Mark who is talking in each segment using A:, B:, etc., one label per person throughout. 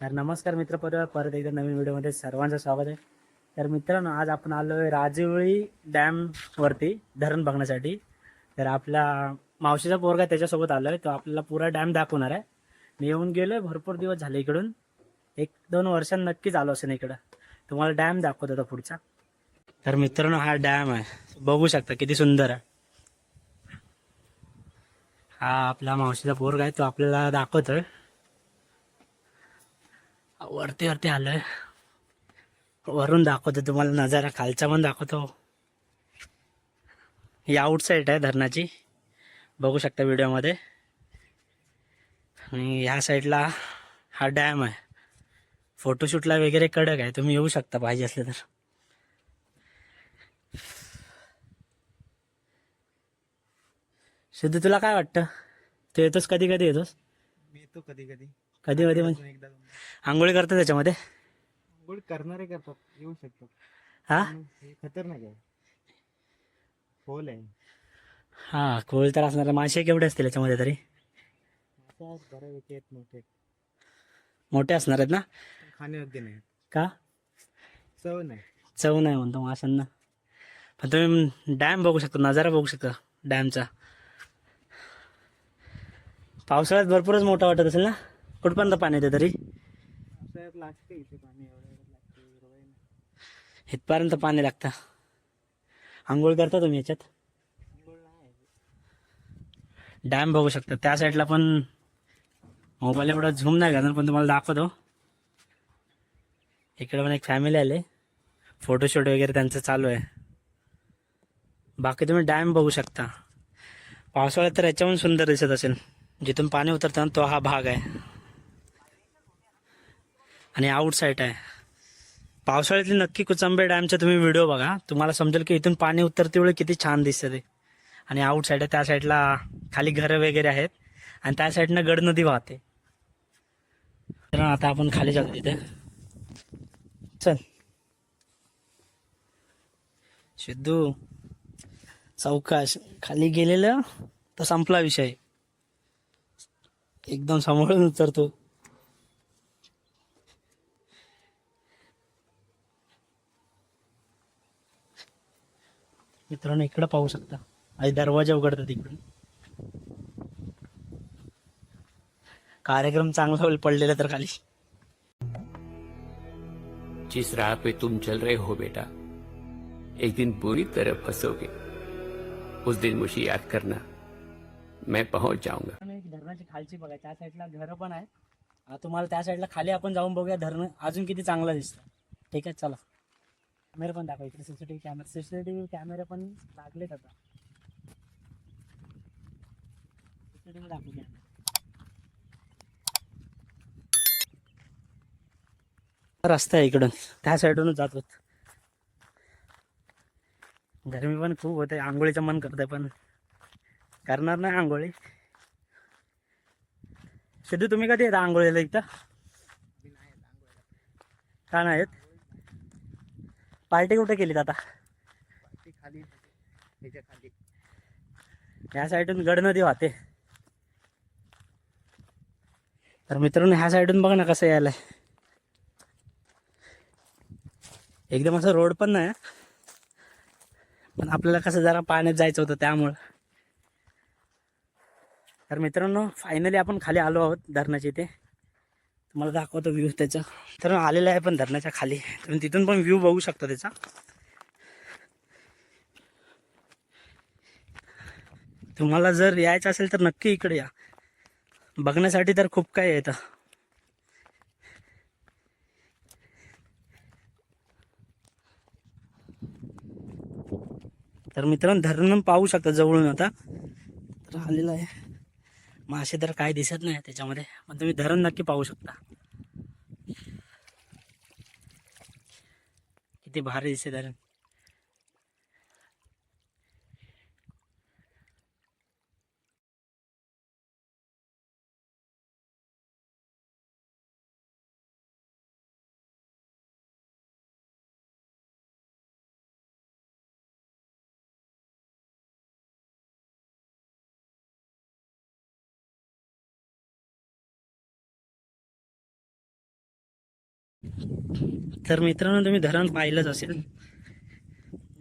A: तर नमस्कार मित्र परत परत एकदा नवीन व्हिडिओमध्ये सर्वांचं स्वागत आहे. तर मित्रांनो आज आपण आलो आहे राजवळी डॅम वरती धरण बघण्यासाठी. तर आपला मावशीचा पोरगा त्याच्यासोबत आलोय तो आपल्याला पुरा डॅम दाखवणार आहे. मी येऊन गेलोय भरपूर दिवस झाले इकडून. एक दोन वर्षात नक्कीच आलो असेल इकडं. तुम्हाला डॅम दाखवत होता पुढचा. तर मित्रांनो हा डॅम आहे. बघू शकता किती सुंदर आहे. हा आपला मावशीचा पोरग आहे तो आपल्याला दाखवतोय. वरती वरती आलोय. वरून दाखवतो तुम्हाला नजारा खालचा पण दाखवतो. ही आउट साईड आहे धरणाची. बघू शकता व्हिडिओमध्ये. आणि ह्या साईडला हा डॅम आहे. फोटोशूटला वगैरे कडक आहे तुम्ही येऊ शकता पाहिजे असले तर. सिद्धू तुला काय वाटतं? तू येतोस कधी कधी येतोस?
B: मी येतो कधी कधी.
A: कधी कधी म्हणजे?
B: एकदा.
A: आंघोळी करतो त्याच्यामध्ये?
B: गोड करणारे करतात येऊ शकतात.
A: हा?
B: हे खतरनाक आहे. खोल आहे.
A: हा खोल तर असणार. मासे केवढे असतील याच्यामध्ये तरी?
B: बऱ्यापैकी आहेत मोठे.
A: मोठे असणार आहेत ना?
B: खाण्यायोग्य नाही
A: का?
B: चव नाही.
A: चव नाही म्हणतो माशांना. पण तुम्ही डॅम बघू शकता नजारा बघू शकता डॅमचा. पावसाळ्यात भरपूरच मोठा वाटत असेल ना? कुठपर्यंत पाणी येते तरी?
B: पावसाळ्यात लागते इथे पाणी एवढं.
A: इथपर्यंत पाणी लागतं. आंघोळ करता तुम्ही याच्यात? डॅम बघू शकता. त्या साईडला पण मोबाईल एवढा झूम नाही करणार पण तुम्हाला दाखवतो. इकडे पण एक फॅमिली आले. फोटोशूट वगैरे त्यांचं चालू आहे. बाकी तुम्ही डॅम बघू शकता. पावसाळ्यात तर याच्याहून सुंदर दिसत असेल. जिथून पाणी उतरतं ना तो हा भाग आहे. आणि आउटसाईड आहे. पावसाळ्यातली नक्की कुचंबे डॅमचा तुम्ही व्हिडिओ बघा. तुम्हाला समजेल की इथून पाणी उतरते वेळी किती छान दिसतं ते. आणि आउटसाईड आहे त्या साईडला खाली घरं वगैरे आहेत. आणि त्या साईडनं गड नदी वाहते. तर आता आपण खाली जातो तिथे चल. सिद्धू चौकाश. खाली गेलेलं तर संपला विषय. एकदम सांभाळून उतरतो. मित्रांनो इकडं पाहू शकता. आज दरवाजा उघडतात इकडून. कार्यक्रम चांगला होईल पडलेला तर खाली.
C: जिस राह पे तुम चल रहे हो बेटा एक दिन बुरी तरह फंसोगे। उस दिन मुझे याद करना मैं पहुंच जाऊंगा।
A: खालची बघा त्या साईडला घरं पण आहे तुम्हाला त्या साईडला खाली आपण जाऊन बघूया धरण. अजून किती चांगलं दिसतं. ठीक आहे चला. कॅमेरा पण दाखवा इकडे सीसीटीव्ही कॅमेरा सीसीटीव्ही कॅमेरा पण लागलेत आता. सीसीटीव्ही दाखवू कॅमेरा रस्ता आहे इकडून. त्या साईडूनच जात होत. गरमी पण खूप होते. आंघोळीचं मन करतंय पण. करणार नाही आंघोळी. सिद्धू तुम्ही कधी येता आंघोळीला इथं? का नाही येत पार्टी कुठे केलीत आता?
B: खाली
A: ह्या साईडून गड नदी वाहते. तर मित्रांनो ह्या साईडून बघ ना कसं यायलंय. एकदम असं रोड पण नाही पण आपल्याला कसं जरा पाण्यात जायचं होतं त्यामुळं. तर मित्रांनो फायनली आपण खाली आलो आहोत धरणाच्या इथे. तुम्हाला दाखवतो व्ह्यू त्याचा. तर आलेला आहे पण धरणाच्या खाली. तुम्ही तिथून पण व्ह्यू बघू शकता त्याचा. तुम्हाला जर यायचं असेल तर नक्की इकडे या. बघण्यासाठी तर खूप काही येतं तर मित्रांनो धरण पाहू शकता जवळून आता. तर आलेलं आहे. मासे तर काय दिसत नाही त्याच्यामध्ये. पण तुम्ही धरण नक्की पाहू शकता. किती भारी दिसते धरण. तर मित्रांनो तुम्ही धरण पाहिलंच असेल.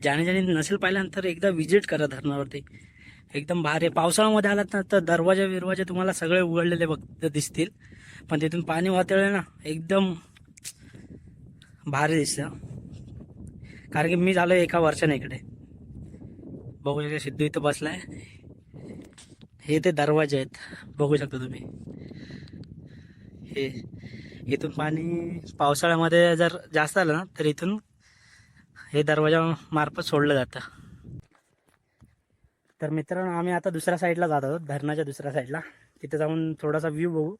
A: ज्याने ज्याने नसेल पाहिल्यानंतर एकदा विजिट करा धरणावरती. एकदम भारी. आहे. पावसाळ्यामध्ये आलात ना तर दरवाजा विरवाजे तुम्हाला सगळे उघडलेले बघ दिसतील. पण तिथून पाणी वातळलं ना एकदम भारी दिसतं. कारण की मी झालो एका वर्षाने इकडे. बघू शकता सिद्धू इथं बसलाय. हे ते दरवाजे आहेत. बघू शकता तुम्ही. हे. इथून पाणी पावसाळ्यामध्ये जर जास्त आलं ना तर इथून हे दरवाजा मार्फत सोडलं जातं. तर मित्रांनो आम्ही आता दुसऱ्या साईडला जात आहोत धरणाच्या दुसऱ्या साईडला तिथे जाऊन थोडासा व्ह्यू बघू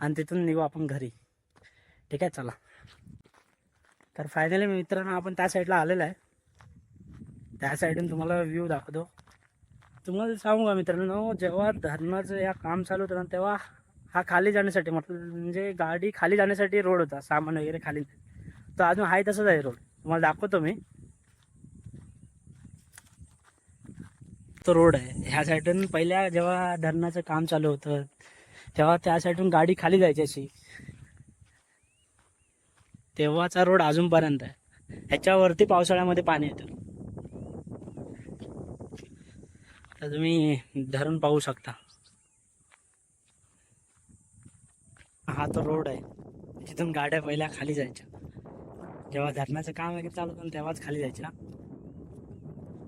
A: आणि तिथून निघू आपण घरी. ठीक आहे चला. तर फायनली मित्रांनो आपण त्या साईडला आलेलो आहे. त्या साईडून तुम्हाला व्ह्यू दाखवतो. तुम्हाला सांगू का मित्रांनो जेव्हा धरणाचं या काम चालू होतं ना तेव्हा हा खाली जाण्यासाठी म्हटलं म्हणजे गाडी खाली जाण्यासाठी रोड होता सामान वगैरे खाली. तो अजून आहे तसंच आहे रोड तुम्हाला दाखवतो मी. तो रोड आहे. ह्या साईडून पहिल्या जेव्हा धरणाचं काम चालू होतं तेव्हा त्या साईडून गाडी खाली जायची अशी. तेव्हाचा रोड अजूनपर्यंत आहे. ह्याच्यावरती पावसाळ्यामध्ये पाणी येतं. तर तुम्ही धरण पाहू शकता. हा तो रोड आहे. तिथून गाड्या पहिल्या खाली जायच्या. जेव्हा धरणाचं काम वगैरे चालू होतं तेव्हाच खाली जायच्या.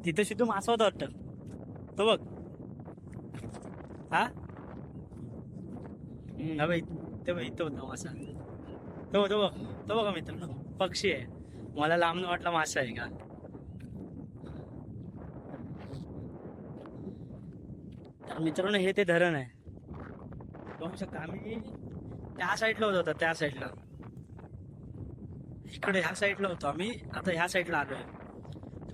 A: तिथं शुद्ध मासा होता वाटतं. तो बघ. हा? हम्म, ते बघ इथं होता मासा तो तो बघ तो बघा मित्रांनो पक्षी आहे. मला लांब वाटला मासा आहे का? तर मित्रांनो हे ते धरण आहे. बघू शकता आम्ही. त्या साईडला होत आता त्या साईडला इकडे ह्या साईडला होतो आम्ही आता ह्या साईडला आलोय.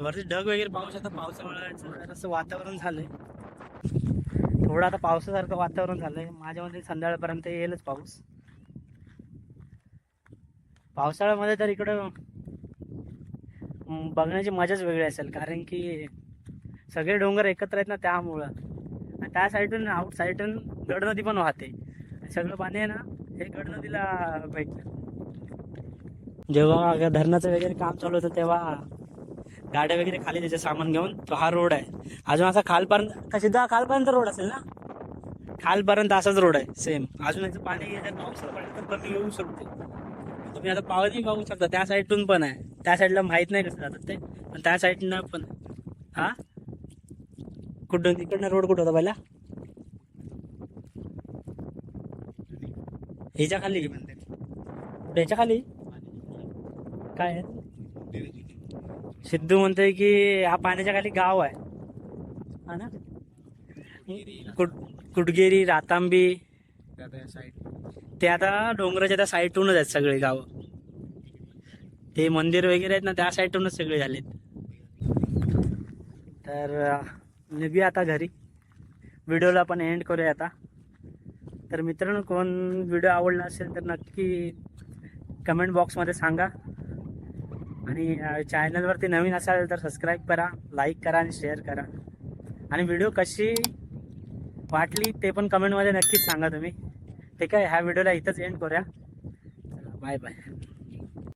A: वरती ढग वगैरे पाऊस आता पावसामुळे असं वातावरण झालंय. थोडं आता पावसासारखं वातावरण झालंय. माझ्यामध्ये संध्याकाळपर्यंत येईलच पाऊस. पावसाळ्यामध्ये तर इकडं बघण्याची मजाच वेगळी असेल. कारण की सगळे डोंगर एकत्र आहेत ना त्यामुळं. आणि त्या साईडून आउट साईडून गड नदी पण वाहते. सगळं पाणी आहे ना हे गड नदीला भेटतं जेव्हा धरणाचं वगैरे काम चालू होतं तेव्हा गाड्या वगैरे खाली त्याचे सामान घेऊन तो हा रोड आहे. अजून असा खालपर्यंत का सिद्धा खालपर्यंत रोड असेल ना? खालपर्यंत असाच रोड आहे सेम अजून याचं पाणी याच्यात तर कमी येऊ शकते. तुम्ही आता पावती बघू शकता त्या साईडून पण आहे. त्या साईडला माहीत नाही कसं जातात ते पण त्या साईडनं पण आहे. हा? कुठून तिकडनं रोड कुठं होता पहिला? ह्याच्या खाली ह्याच्या खाली काय? आहे सिद्धू म्हणतोय की हा पाण्याच्या खाली गाव आहे. हा ना? कुट कुटगेरी रातांबी. ते आता डोंगराच्या त्या साईडूनच आहेत सगळे गाव. ते मंदिर वगैरे आहेत ना त्या साईडूनच सगळे झालेत. तर निघूया आता घरी. व्हिडिओला आपण एंड करूया आता. तर मित्रांनो कोण व्हिडिओ आवडला असेल तर नक्की कमेंट बॉक्समध्ये सांगा. आणि चॅनलवरती नवीन असाल तर सबस्क्राईब करा लाईक करा आणि शेअर करा. आणि व्हिडिओ कशी वाटली ते पण कमेंटमध्ये नक्कीच सांगा तुम्ही. ठीक आहे ह्या व्हिडिओला इथंच एंड करूया. Bye bye